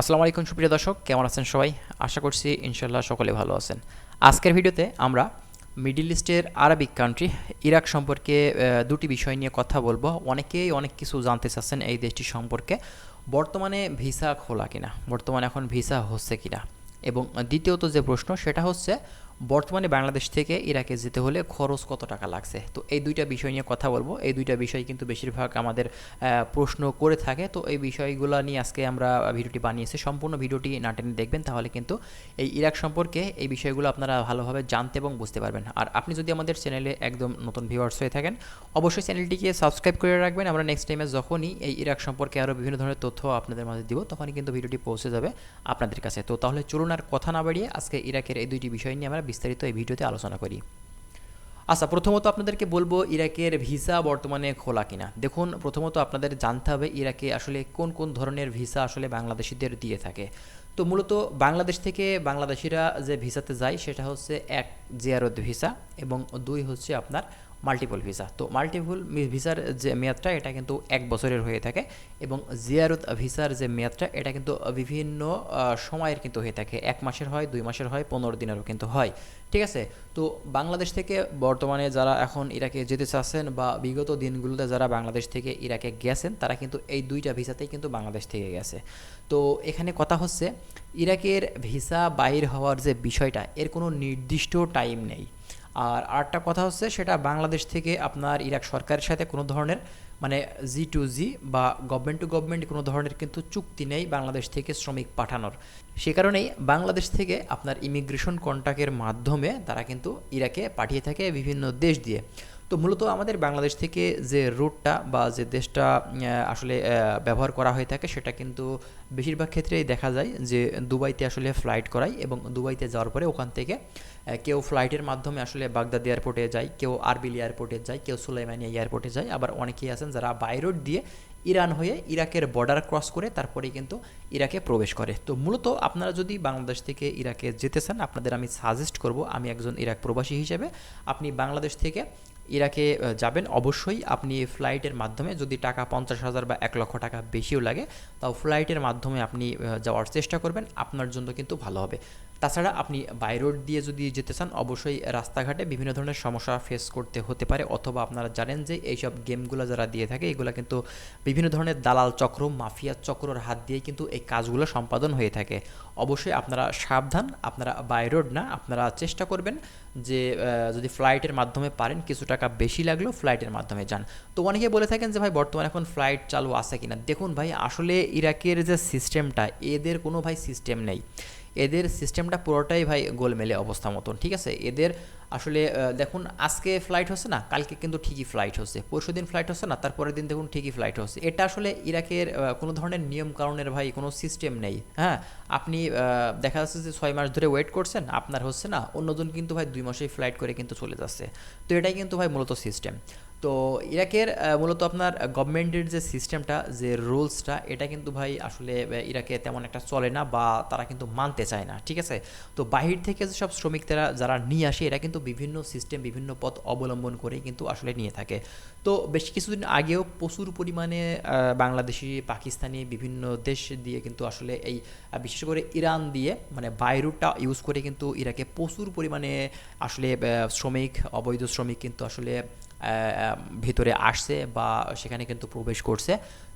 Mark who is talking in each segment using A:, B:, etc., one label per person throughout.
A: আসসালামু আলাইকুম, সুপ্রিয় দর্শক, কেমন আছেন সবাই? আশা করছি ইনশাল্লাহ সকলে ভালো আছেন। আজকের ভিডিওতে আমরা মিডিল ইস্টের আরবিক কান্ট্রি ইরাক সম্পর্কে দুটি বিষয় নিয়ে কথা বলব। অনেকেই অনেক কিছু জানতে চাচ্ছেন এই দেশটি সম্পর্কে। বর্তমানে ভিসা খোলা কিনা? বর্তমানে এখন ভিসা হচ্ছে কিনা? এবং দ্বিতীয়ত যে প্রশ্ন, সেটা হচ্ছে বর্তমানে বাংলাদেশ থেকে ইরাকে যেতে হলে খরচ কত টাকা লাগছে? তো এই দুইটা বিষয় নিয়ে কথা বলব। এই দুইটা বিষয় কিন্তু বেশিরভাগ আমাদের প্রশ্ন করে থাকে। তো এই বিষয়গুলো নিয়ে আজকে আমরা ভিডিওটি বানিয়েছি। সম্পূর্ণ ভিডিওটি না টেনে দেখবেন, তাহলে কিন্তু এই ইরাক সম্পর্কে এই বিষয়গুলো আপনারা ভালোভাবে জানতে এবং বুঝতে পারবেন। আর আপনি যদি আমাদের চ্যানেলে একদম নতুন ভিউয়ার্স হয়ে থাকেন, অবশ্যই চ্যানেলটিকে সাবস্ক্রাইব করে রাখবেন। আমরা নেক্সট টাইমে যখনই এই ইরাক সম্পর্কে আরও বিভিন্ন ধরনের তথ্য আপনাদের মাঝে দিব, তখনই কিন্তু ভিডিওটি পৌঁছে যাবে আপনাদের কাছে। তো তাহলে চলুন আর কথা না বাড়িয়ে আজকে ইরাকের এই দুইটি বিষয় নিয়ে আমরা বিস্তারিত এই ভিডিওতে আলোচনা করি। আচ্ছা প্রথমত আপনাদেরকে বলব ইরাকের ভিসা বর্তমানে খোলা কিনা। দেখুন, প্রথমত আপনাদের জানতে হবে ইরাকে আসলে কোন কোন ধরনের ভিসা আসলে বাংলাদেশিদের দিয়ে থাকে। তো মূলত বাংলাদেশ থেকে বাংলাদেশিরা যে ভিসাতে যায়, সেটা হচ্ছে এক জিয়ারত ভিসা এবং দুই হচ্ছে আপনার মাল্টিপল ভিসা তো মাল্টিপল ভিসার যে মেয়াদটা, এটা কিন্তু এক বছরের হয়ে থাকে এবং জিয়ারত ভিসার যে মেয়াদটা, এটা কিন্তু বিভিন্ন সময়ের কিন্তু হয়ে থাকে। এক মাসের হয়, দুই মাসের হয়, পনেরো দিনেরও কিন্তু হয়। ঠিক আছে? তো বাংলাদেশ থেকে বর্তমানে যারা এখন ইরাকে যেতে চাচ্ছেন বা বিগত দিনগুলোতে যারা বাংলাদেশ থেকে ইরাকে গেছেন, তারা কিন্তু এই দুইটা ভিসাতেই কিন্তু বাংলাদেশ থেকে গেছে। তো এখানে কথা হচ্ছে, ইরাকের ভিসা বাইর হওয়ার যে বিষয়টা, এর কোনো নির্দিষ্ট টাইম নেই। আর আরেকটা কথা হচ্ছে সেটা বাংলাদেশ থেকে আপনার ইরাক সরকারের সাথে কোনো ধরনের মানে জি টু জি বা গভর্নমেন্ট টু গভর্নমেন্ট কোনো ধরনের কিন্তু চুক্তি নেই বাংলাদেশ থেকে শ্রমিক পাঠানোর। সে কারণেই বাংলাদেশ থেকে আপনার ইমিগ্রেশন কন্ট্যাক্টের মাধ্যমে তারা কিন্তু ইরাকে পাঠিয়ে থাকে বিভিন্ন দেশ দিয়ে। তো মূলত আমাদের বাংলাদেশ থেকে যে রুটটা বা যে দেশটা আসলে ব্যবহার করা হয়ে থাকে সেটা কিন্তু বেশিরভাগ ক্ষেত্রেই দেখা যায় যে দুবাইতে আসলে ফ্লাইট করাই এবং দুবাইতে যাওয়ার পরে ওখান থেকে কেউ ফ্লাইটের মাধ্যমে আসলে বাগদাদ এয়ারপোর্টে যায়, কেউ আরবিল এয়ারপোর্টে যায়, কেউ সুলাইমানিয়া এয়ারপোর্টে যায়, আবার অনেকেই আছেন যারা বাই রোড দিয়ে ইরান হয়ে ইরাকের বর্ডার ক্রস করে তারপরে কিন্তু ইরাকে প্রবেশ করে। তো মূলত আপনারা যদি বাংলাদেশ থেকে ইরাকে যেতে চান, আপনাদের আমি সাজেস্ট করব, আমি একজন ইরাক প্রবাসী হিসেবে, আপনি বাংলাদেশ থেকে ইরাকে যাবেন, অবশ্যই আপনি ফ্লাইটের মাধ্যমে যদি টাকা পঞ্চাশ হাজার বা এক লক্ষ টাকা বেশিও লাগে, তাও ফ্লাইটের মাধ্যমে আপনি যাওয়ার চেষ্টা করবেন, আপনার জন্য কিন্তু ভালো হবে। তাছাড়া আপনি বাই রোড দিয়ে যদি যেতে চান, অবশ্যই রাস্তাঘাটে বিভিন্ন ধরনের সমস্যা ফেস করতে হতে পারে। অথবা আপনারা জানেন যে এইসব গেমগুলো যারা দিয়ে থাকে, এগুলো কিন্তু বিভিন্ন ধরনের দালাল চক্র, মাফিয়া চক্রর হাত দিয়ে কিন্তু এই কাজগুলো সম্পাদন হয়ে থাকে। অবশ্যই আপনারা সাবধান, আপনারা বাই রোড না, আপনারা চেষ্টা করবেন যে যদি ফ্লাইটের মাধ্যমে পারেন, কিছু টাকা বেশি লাগলেও ফ্লাইটের মাধ্যমে যান। তো অনেকে বলে থাকেন যে, ভাই, বর্তমানে এখন ফ্লাইট চালু আছে কিনা? দেখুন ভাই, আসলে ইরাকের যে সিস্টেমটা এদের কোনো ভাই সিস্টেম নেই। এদের সিস্টেমটা পুরোটাই ভাই গোলমেলে অবস্থা মতন, ঠিক আছে? এদের আসলে দেখুন, আজকে ফ্লাইট হচ্ছে না, কালকে কিন্তু ঠিকই ফ্লাইট হচ্ছে। পরশু দিন ফ্লাইট হচ্ছে না, তারপরের দিন দেখুন ঠিকই ফ্লাইট হচ্ছে। এটা আসলে ইরাকের কোনো ধরনের নিয়ম কারণের ভাই কোনো সিস্টেম নেই হ্যাঁ? আপনি দেখা যাচ্ছে যে ছয় মাস ধরে ওয়েট করছেন, আপনার হচ্ছে না, অন্যজন কিন্তু ভাই দুই মাসেই ফ্লাইট করে কিন্তু চলে যাচ্ছে। তো এটাই কিন্তু ভাই মূলত সিস্টেম তো ইরাকের মূলত আপনার গভর্নমেন্টের যে সিস্টেমটা যে রুলসটা এটা কিন্তু ভাই আসলে ইরাকে তেমন একটা চলে না বা তারা কিন্তু মানতে চায় না, ঠিক আছে? তো বাহির থেকে যেসব শ্রমিকরা, যারা নিয়ে আসে, এরা কিন্তু বিভিন্ন সিস্টেম বিভিন্ন পথ অবলম্বন করেই কিন্তু আসলে নিয়ে থাকে। তো বেশ কিছুদিন আগেও প্রচুর পরিমাণে বাংলাদেশি, পাকিস্তানি বিভিন্ন দেশ দিয়ে কিন্তু আসলে এই বিশেষ করে ইরান দিয়ে মানে বাইরুটটা ইউজ করে কিন্তু ইরাকে প্রচুর পরিমাণে আসলে শ্রমিক, অবৈধ শ্রমিক কিন্তু আসলে ভিতরে আসছে বা সেখানে কিন্তু প্রবেশ করছে।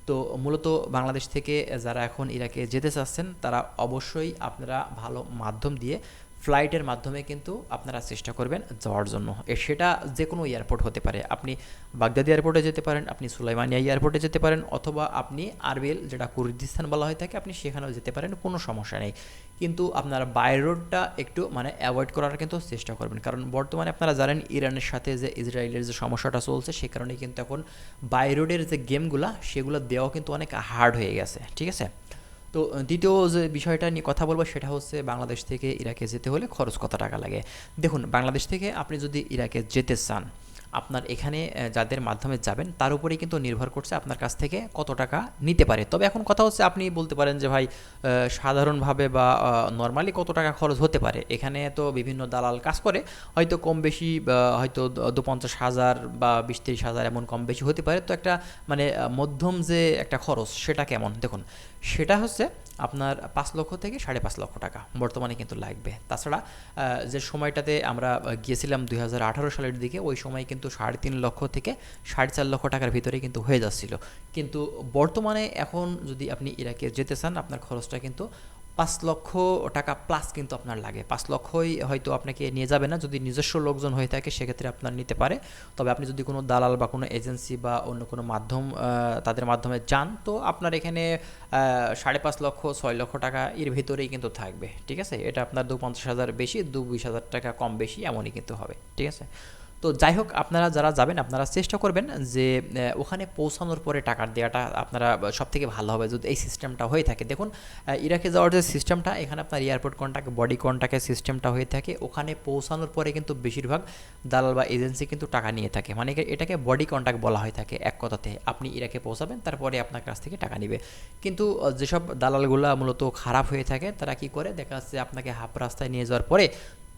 A: তো মূলত বাংলাদেশ থেকে যারা এখন ইরাকে যেতে চাচ্ছেন, তারা অবশ্যই আপনারা ভালো মাধ্যম দিয়ে ফ্লাইটের মাধ্যমে কিন্তু আপনারা চেষ্টা করবেন যাওয়ার জন্য। সেটা যে কোনো এয়ারপোর্ট হতে পারে। আপনি বাগদাদি এয়ারপোর্টে যেতে পারেন, আপনি সুলাইমানিয়া এয়ারপোর্টে যেতে পারেন, অথবা আপনি আরবিএল, যেটা কুর্দিস্তান বলা হয়ে থাকে আপনি সেখানেও যেতে পারেন, কোনো সমস্যা নেই। কিন্তু আপনার বাই রোডটা একটু মানে অ্যাভয়েড করার কিন্তু চেষ্টা করবেন। কারণ বর্তমানে আপনারা জানেন, ইরানের সাথে যে ইসরায়েলের যে সমস্যাটা চলছে, সে কারণে কিন্তু এখন বাই রোডের যে গেমগুলো, সেগুলো দেওয়া কিন্তু অনেক হার্ড হয়ে গেছে। ঠিক আছে? তো দ্বিতীয় যে বিষয়টা নিয়ে কথা বলব সেটা হচ্ছে বাংলাদেশ থেকে ইরাকে যেতে হলে খরচ কত টাকা লাগে? দেখুন, বাংলাদেশ থেকে আপনি যদি ইরাকে যেতে চান আপনার এখানে যাদের মাধ্যমে যাবেন, তার উপরেই কিন্তু নির্ভর করছে আপনার কাছ থেকে কত টাকা নিতে পারে। তবে এখন কথা হচ্ছে, আপনি বলতে পারেন যে, ভাই সাধারণভাবে বা নর্মালি কত টাকা খরচ হতে পারে? এখানে তো বিভিন্ন দালাল কাজ করে, হয়তো কম বেশি হয়তো দু পঞ্চাশ হাজার বা, বিশ তিরিশ হাজার এমন কম বেশি হতে পারে। তো একটা মানে মধ্যম যে একটা খরচ, সেটা কেমন? দেখুন, সেটা হচ্ছে আপনার পাঁচ লক্ষ থেকে সাড়ে পাঁচ লক্ষ টাকা বর্তমানে কিন্তু লাগবে। তাছাড়া যে সময়টাতে আমরা গিয়েছিলাম দু হাজার আঠারো সালের দিকে, ওই সময় কিন্তু সাড়ে তিন লক্ষ থেকে সাড়ে চার লক্ষ টাকার ভিতরে কিন্তু হয়ে যাচ্ছিল। কিন্তু বর্তমানে এখন যদি আপনি ইরাকে যেতে চান, আপনার খরচটা কিন্তু পাঁচ লক্ষ টাকা প্লাস কিন্তু আপনার লাগে। পাঁচ লক্ষই হয়তো আপনাকে নিয়ে যাবে না। যদি নিজস্ব লোকজন হয়ে থাকে, সেক্ষেত্রে আপনার নিতে পারে। তবে আপনি যদি কোনো দালাল বা কোনো এজেন্সি বা অন্য কোনো মাধ্যম তাদের মাধ্যমে যান, তো আপনার এখানে সাড়ে পাঁচ লক্ষ, ছয় লক্ষ টাকা এর ভিতরেই কিন্তু থাকবে। ঠিক আছে? এটা আপনার দু পঞ্চাশ হাজার বেশি, দু বিশ হাজার টাকা কম বেশি, এমনই কিন্তু হবে। ঠিক আছে? তো যাই হোক, আপনারা যারা যাবেন, আপনারা চেষ্টা করবেন যে ওখানে পৌঁছানোর পরে টাকা দেওয়াটা আপনারা সব থেকে ভালো হবে। যদি এই সিস্টেমটা হয়ে থাকে, দেখুন ইরাকে যাওয়ার যে সিস্টেমটা এখানে আপনার এয়ারপোর্ট কন্ট্যাক্ট বডি কন্ট্যাক্টের সিস্টেমটা হয়ে থাকে। ওখানে পৌঁছানোর পরে কিন্তু বেশিরভাগ দালাল বা এজেন্সি কিন্তু টাকা নিয়ে থাকে। মানে এটাকে বডি কন্ট্যাক্ট বলা হয়ে থাকে এক কথাতে। আপনি ইরাকে পৌঁছাবেন, তারপরে আপনার কাছ থেকে টাকা নেবে। কিন্তু যেসব দালালগুলো মূলত খারাপ হয়ে থাকে, তারা কি করে? দেখা যাচ্ছে আপনাকে হাফ রাস্তায় নিয়ে যাওয়ার পরে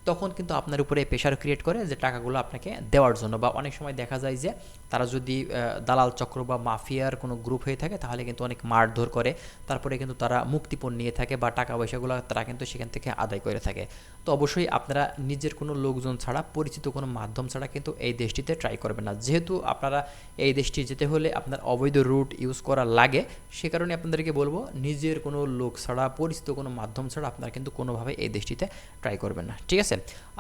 A: তখন কিন্তু আপনার উপরে প্রেশার ক্রিয়েট করে যে টাকাগুলো আপনাকে দেওয়ার জন্য। বা অনেক সময় দেখা যায় যে তারা যদি দালাল চক্র বা মাফিয়ার কোনো গ্রুপ হয়ে থাকে, তাহলে কিন্তু অনেক মারধর করে। তারপরে কিন্তু তারা মুক্তিপণ নিয়ে থাকে বা টাকা পয়সাগুলো তারা কিন্তু সেখান থেকে আদায় করে থাকে। তো অবশ্যই আপনারা নিজের কোনো লোকজন ছাড়া, পরিচিত কোনো মাধ্যম ছাড়া কিন্তু এই দেশটিতে ট্রাই করবেন না। যেহেতু আপনারা এই দেশটি যেতে হলে আপনার অবৈধ রুট ইউজ করা লাগে, সে কারণে আপনাদেরকে বলব, নিজের কোনো লোক ছাড়া, পরিচিত কোনো মাধ্যম ছাড়া আপনারা কিন্তু কোনোভাবে এই দেশটিতে ট্রাই করবেন না। ঠিক আছে?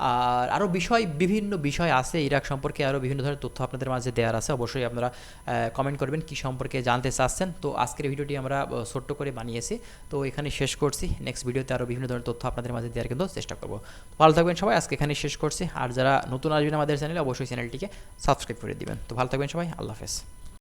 A: আর আরও বিষয়, বিভিন্ন বিষয় আছে ইরাক সম্পর্কে আরও বিভিন্ন ধরনের তথ্য আপনাদের মাঝে দেওয়ার আছে। অবশ্যই আপনারা কমেন্ট করবেন কি সম্পর্কে জানতে চাচ্ছেন। তো আজকের ভিডিওটি আমরা ছোট্ট করে বানিয়েছি। তো এখানে শেষ করছি। নেক্সট ভিডিওতে আরও বিভিন্ন ধরনের তথ্য আপনাদের মাঝে দেওয়ার কিন্তু চেষ্টা করব। ভালো থাকবেন সবাই। আজকে এখানে শেষ করছি। আর যারা নতুন আসবেন আমাদের চ্যানেলে, অবশ্যই চ্যানেলটিকে সাবস্ক্রাইব করে দিবেন। তো ভালো থাকবেন সবাই। আল্লাহ হাফেজ।